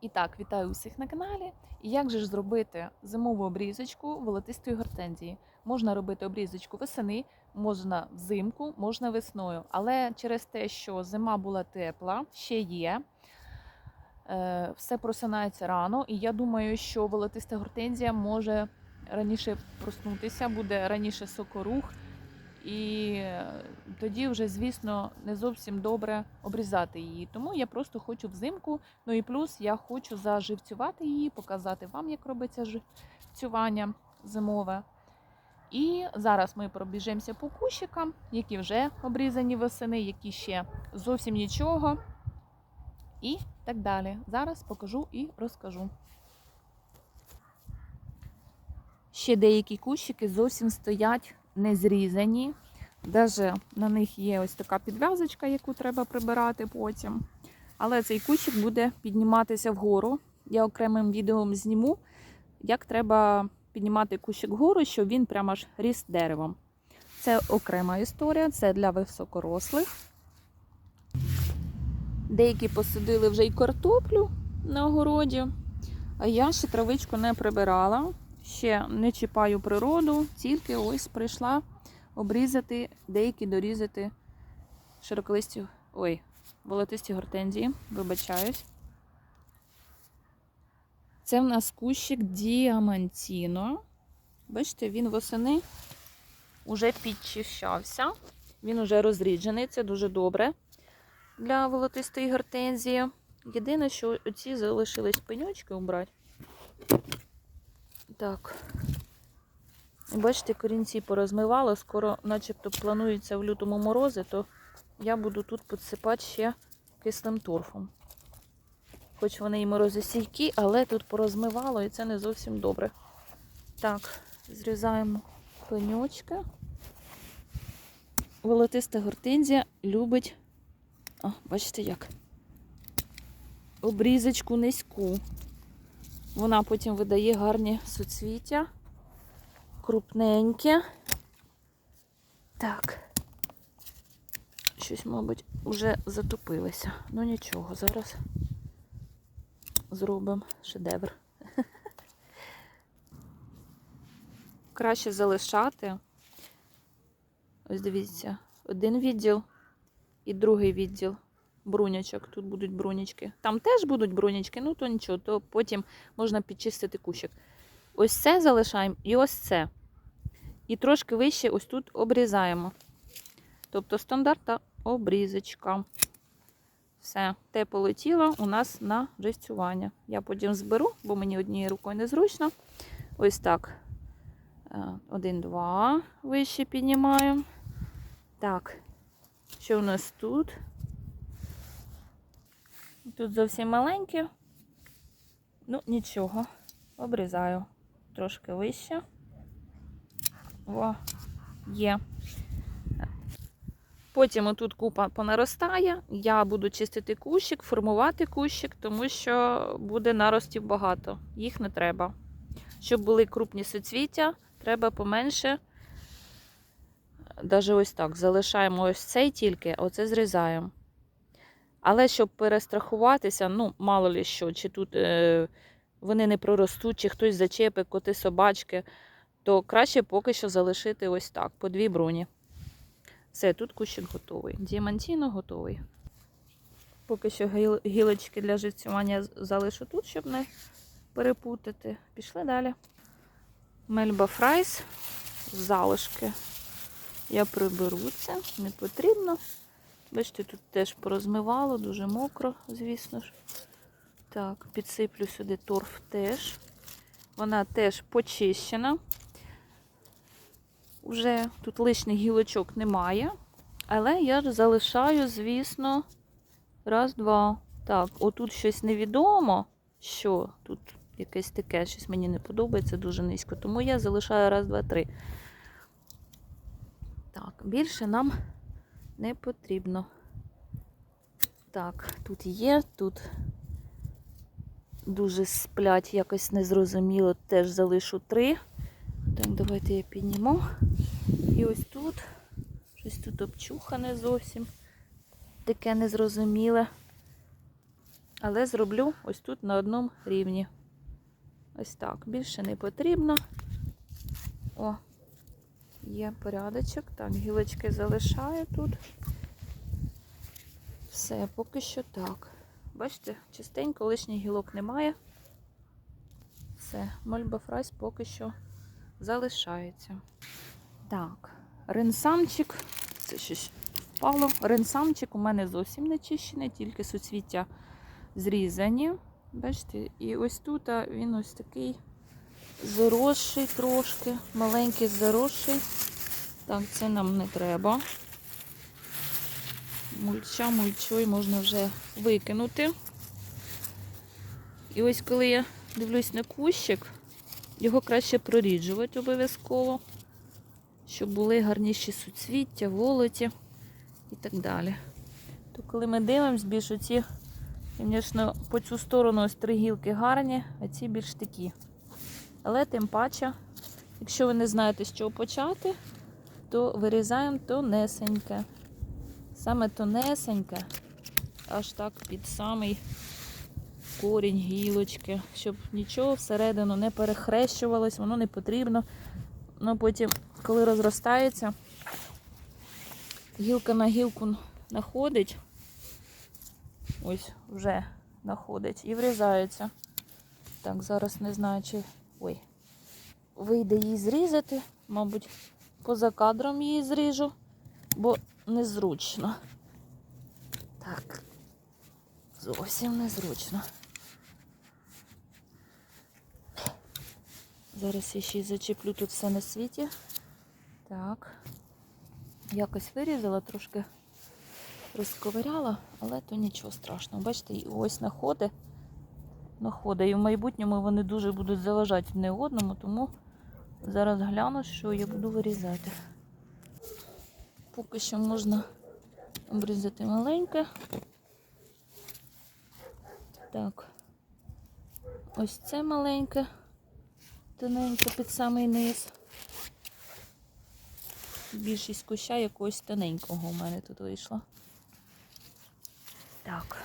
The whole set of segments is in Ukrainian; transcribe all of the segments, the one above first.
І так, вітаю усіх на каналі. І як же ж зробити зимову обрізочку волотистої гортензії? Можна робити обрізочку весени, можна взимку, можна весною. Але через те, що зима була тепла, ще є. е, Все просинається рано, і я думаю, що волотиста гортензія може раніше проснутися, буде раніше сокорух, і тоді вже, звісно, не зовсім добре обрізати її. Тому я просто хочу взимку Ну і плюс я хочу заживцювати її, показати вам, як робиться живцювання зимове. І зараз ми пробіжимося по кущикам, які вже обрізані восени, які ще зовсім нічого. І так далі. Зараз покажу і розкажу. Ще деякі кущики зовсім стоять не зрізані. Даже на них є ось така підв'язочка, яку треба прибирати потім. Але цей кущик буде підніматися вгору. Я окремим відео зніму, як треба піднімати кущик вгору, щоб він прямо аж ріс деревом. Це окрема історія, це для високорослих. Деякі посадили вже й картоплю на огороді, а я ще травичку не прибирала, ще не чіпаю природу, тільки ось прийшла обрізати, деякі дорізати широколисті. Ой, волотисті гортензії, вибачаюсь. Це в нас кущик діамантіно. Бачите, він восени вже підчищався. Він уже розріджений, це дуже добре для волотистої гортензії. Єдине, що оці залишились пеньочки убрати. Так. Бачите, корінці порозмивало, скоро, начебто, планується в лютому морози, то я буду тут підсипати ще кислим торфом. Хоч вони і морозостійкі, але тут порозмивало і це не зовсім добре. Так, зрізаємо пеньочки. Волотиста гортензія любить, о, бачите як, обрізочку низьку. Вона потім видає гарні суцвіття, крупненькі. Так. Щось, мабуть, вже затопилося. Ну нічого, зараз зробимо шедевр. Краще залишати. Ось дивіться, один відділ і другий відділ брунячок. Тут будуть брунячки. Там теж будуть брунячки, ну то нічого, то потім можна підчистити кущик. Ось це залишаємо і ось це. І трошки вище ось тут обрізаємо. Тобто стандартна обрізочка. Все, те полетіло у нас на живцювання. Я потім зберу, бо мені однією рукою незручно. Ось так. Е, Один, два. Вище піднімаємо. Так. Що у нас тут? Тут зовсім маленьке. Ну, нічого. Обрізаю трошки вище. О, є. Потім отут купа понаростає. Я буду чистити кущик, формувати кущик, тому що буде наростів багато. Їх не треба. Щоб були крупні суцвіття, треба поменше. Навіть ось так. Залишаємо ось цей тільки, оце зрізаємо. Але щоб перестрахуватися, ну, мало ли що, чи тут е, вони не проростуть, чи хтось зачепить, коти собачки, то краще поки що залишити ось так, по дві броні. Все, тут кущик готовий. Діамантіно готовий. Поки що гіл- гілочки для живцювання залишу тут, щоб не перепутати. Пішли далі. Мельба фрайс. Залишки. Я приберу це, не потрібно. Бачите, тут теж порозмивало, дуже мокро, звісно ж. Так, підсиплю сюди торф теж. Вона теж почищена. Уже тут лишніх гілочок немає. Але я ж залишаю, звісно, раз, два. Так, отут щось невідомо, що тут якесь таке, щось мені не подобається дуже низько. Тому я залишаю раз, два, три. Так, більше нам не потрібно. Так, тут є, тут дуже сплять, якось незрозуміло, теж залишу три. Так, давайте я підніму. І ось тут, щось тут обчухане зовсім. Таке незрозуміле. Але зроблю ось тут на одному рівні. Ось так. Більше не потрібно. О, є порядочок. Так, гілочки залишаю тут. Все, поки що так. Бачите, чистенько, лишніх гілок немає. Все, мольба фрайс поки що залишається. Так, ренсамчик. Це щось впало. Ренсамчик у мене зовсім не чищений, тільки суцвіття зрізані. Бачите, і ось тут він ось такий заросший трошки, маленький заросший. Так, це нам не треба. Мульча, мульчою можна вже викинути. І ось коли я дивлюсь на кущик, його краще проріджувати обов'язково, щоб були гарніші суцвіття, волоті і так далі. То коли ми дивимося, більш оці, звісно, по цю сторону ось три гілки гарні, а ці більш такі. Але тим паче, якщо ви не знаєте, з чого почати, то вирізаємо тонесеньке. Саме тонесеньке, аж так під самий корінь гілочки, щоб нічого всередину не перехрещувалось, воно не потрібно. Ну потім, коли розростається, гілка на гілку находить, ось вже находить і врізається. Так, зараз не знаю, чи ой, вийде її зрізати, мабуть, поза кадром її зріжу, бо незручно. Так, зовсім незручно. Зараз я ще й зачеплю тут все на світі. Так. Якось вирізала, трошки розковиряла, але то нічого страшного. Бачите, і ось находи. Находи. І в майбутньому вони дуже будуть заважати не одному, тому зараз гляну, що я буду вирізати. Поки що можна обрізати маленьке. Так. Ось це маленьке, тоненьке під самий низ. Більшість куща якогось тоненького у мене тут вийшло. Так,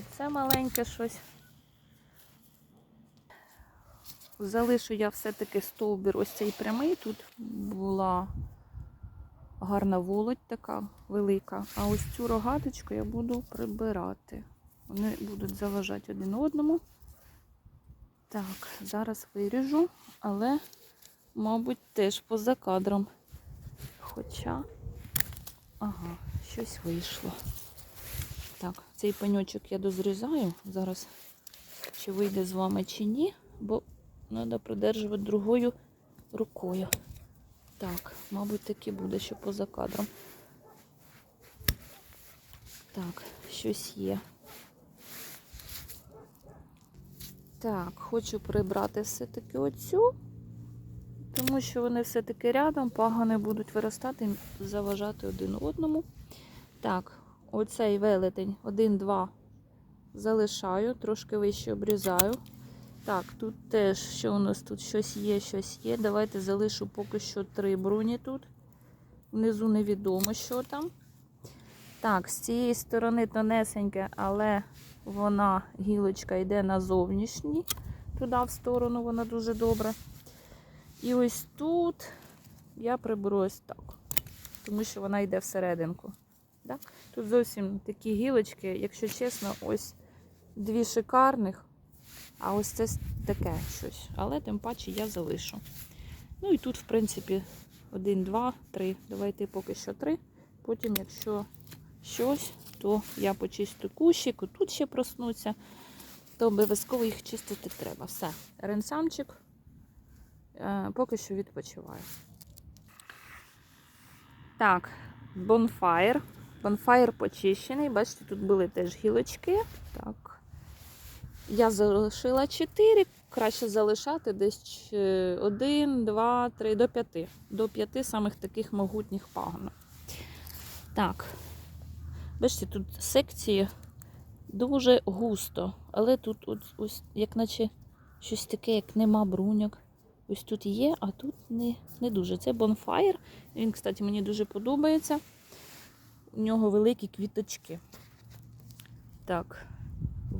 оце маленьке щось. Залишу я все-таки стовбір ось цей прямий. Тут була гарна волоть така велика. А ось цю рогаточку я буду прибирати. Вони будуть заважати один одному. Так, зараз виріжу, але, мабуть, теж поза кадром. Хоча, ага, щось вийшло. Так, цей пеньочок я дозрізаю. Зараз чи вийде з вами, чи ні, бо треба придержувати другою рукою. Так, мабуть, таки буде, що поза кадром. Так, щось є. Так, хочу прибрати все-таки оцю, тому що вони все-таки рядом, пагани будуть виростати заважати один одному. Так, оцей велетень 1-2 залишаю, трошки вище обрізаю. Так, тут теж, що у нас тут щось є, щось є. Давайте залишу поки що три бруні тут. Внизу невідомо, що там. Так, з цієї сторони тонесеньке, але вона, гілочка, йде на зовнішній. Туди в сторону вона дуже добре. І ось тут я приберу ось так, тому що вона йде всерединку. Да? Тут зовсім такі гілочки, якщо чесно, ось дві шикарних. А ось це таке щось. Але тим паче я залишу. Ну і тут, в принципі, один, два, три. Давайте поки що три. Потім, якщо щось, то я почистю кущик, тут ще проснуться, то обов'язково їх чистити треба. Все. Ренсамчик е, поки що відпочиваю. Так, бонфаєр. Бонфаєр почищений. Бачите, тут були теж гілочки. Так. Я залишила 4, краще залишати десь 1, 2, 3, до 5. До 5 самих таких могутніх пагонок. Так, бачите, тут секції дуже густо, але тут от, ось, як наче щось таке, як нема бруньок. Ось тут є, а тут не, не дуже. Це бонфаєр. Він, кстати, мені дуже подобається. У нього великі квіточки. Так,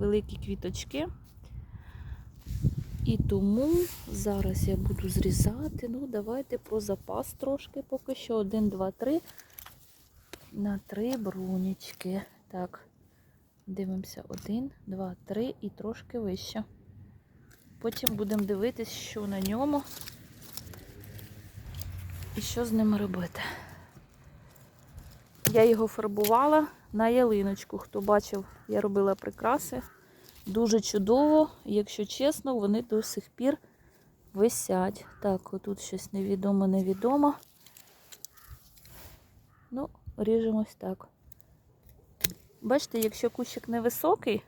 великі квіточки. І тому зараз я буду зрізати. Ну, давайте про запас трошки поки що. Один, два, три. На три брунічки. Так, дивимося. Один, два, три і трошки вище. Потім будемо дивитись, що на ньому і що з ним робити. Я його фарбувала на ялиночку. Хто бачив, я робила прикраси. Дуже чудово, якщо чесно, вони до сих пір висять. Так, отут щось невідомо, невідомо. Ну, ріжемось так. Бачите, якщо кущик невисокий,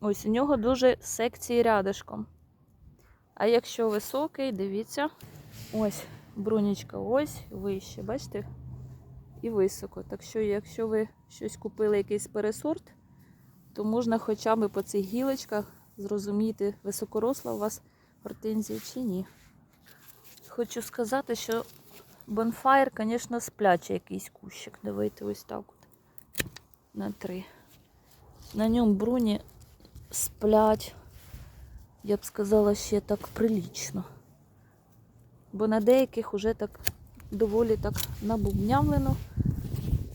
ось у нього дуже секції рядишком. А якщо високий, дивіться, ось бронічка ось вище, бачите? І високо. Так що, якщо ви щось купили, якийсь пересорт, то можна хоча б по цих гілочках зрозуміти, високоросла у вас гортензія чи ні. Хочу сказати, що бонфайр, звісно, спляче якийсь кущик. Давайте ось так от. На три. На ньому бруні сплять, я б сказала, ще так прилічно. Бо на деяких уже так доволі так набубнявлено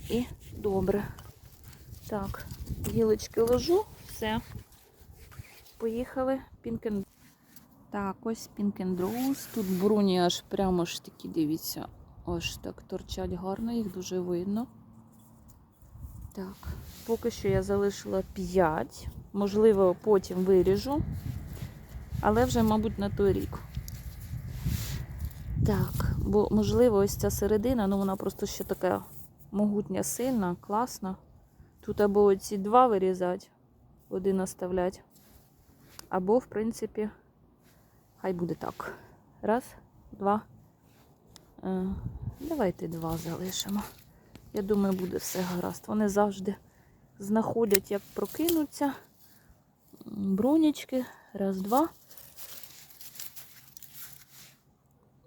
і добре. Так, гілочки ложу, все. Поїхали. Пінкен. Так, ось Rose. Тут бруні аж прямо ж такі, дивіться, аж так торчать гарно, їх дуже видно. Так, поки що я залишила 5. Можливо, потім виріжу. Але вже, мабуть, на той рік. Так, бо, можливо, ось ця середина, ну вона просто ще така могутня, сильна, класна. Тут або оці два вирізати, один оставлять. Або, в принципі, хай буде так. Раз, два. Е, давайте два залишимо. Я думаю, буде все гаразд. Вони завжди знаходять, як прокинуться. Бронячки. Раз, два.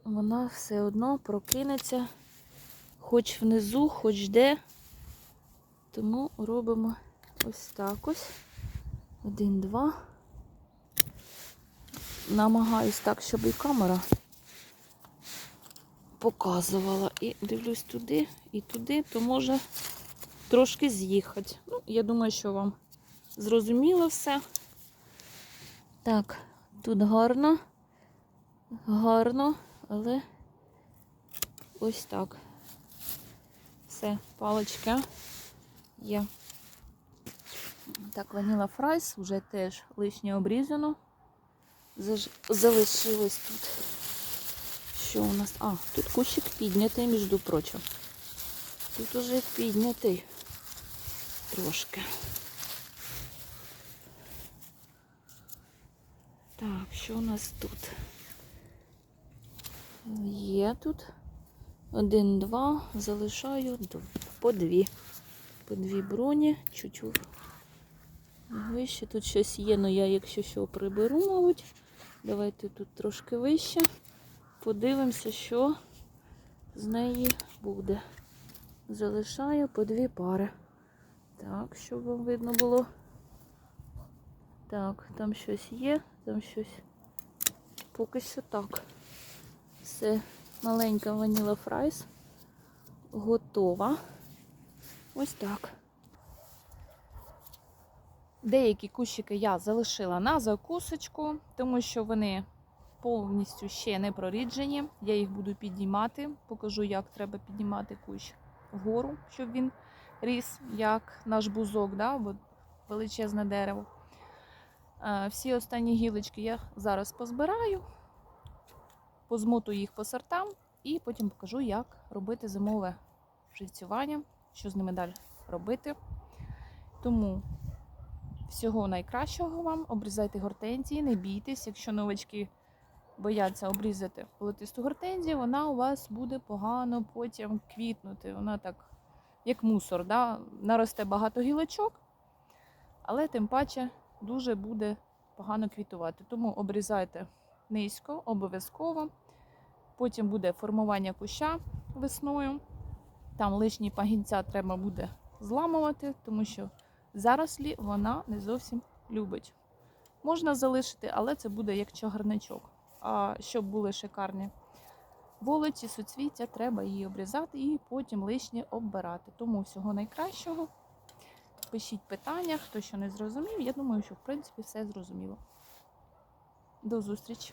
Вона все одно прокинеться, хоч внизу, хоч де. Тому робимо ось так ось. Один, два. Намагаюсь так, щоб і камера показувала. І дивлюсь туди і туди, то може трошки з'їхати. Ну, я думаю, що вам зрозуміло все. Так, тут гарно, гарно, але ось так. Все, паличка є. Так, ваніла фрайс вже теж лишнє обрізано. Залишилось тут. Що у нас? А, тут кущик піднятий, між прочим. Тут уже піднятий трошки. Так, що у нас тут? Є тут. Один, два, залишаю по дві. По дві броні, чуть-чуть. Вище тут щось є, але я, якщо що, приберу, мабуть. Давайте тут трошки вище. Подивимося, що з неї буде. Залишаю по дві пари. Так, щоб вам видно було. Так, там щось є, там щось. Поки що так. Все, маленька ваніла фрайс. Готова. Ось так. Деякі кущики я залишила на закусочку, тому що вони повністю ще не проріджені. Я їх буду піднімати. Покажу, як треба піднімати кущ вгору, щоб він ріс, як наш бузок, да? бо величезне дерево. Е, Всі останні гілочки я зараз позбираю, позмотую їх по сортам і потім покажу, як робити зимове живцювання, що з ними далі робити. Тому всього найкращого вам. Обрізайте гортензії, не бійтесь. Якщо новачки бояться обрізати полотисту гортензію, вона у вас буде погано потім квітнути. Вона так, як мусор, да? наросте багато гілочок, але тим паче дуже буде погано квітувати. Тому обрізайте низько, обов'язково. Потім буде формування куща весною. Там лишні пагінця треба буде зламувати, тому що Зарослі вона не зовсім любить. Можна залишити, але це буде як чагарничок. А щоб були шикарні волоті, суцвіття, треба її обрізати і потім лишнє оббирати. Тому всього найкращого. Пишіть питання, хто що не зрозумів. Я думаю, що в принципі все зрозуміло. До зустрічі!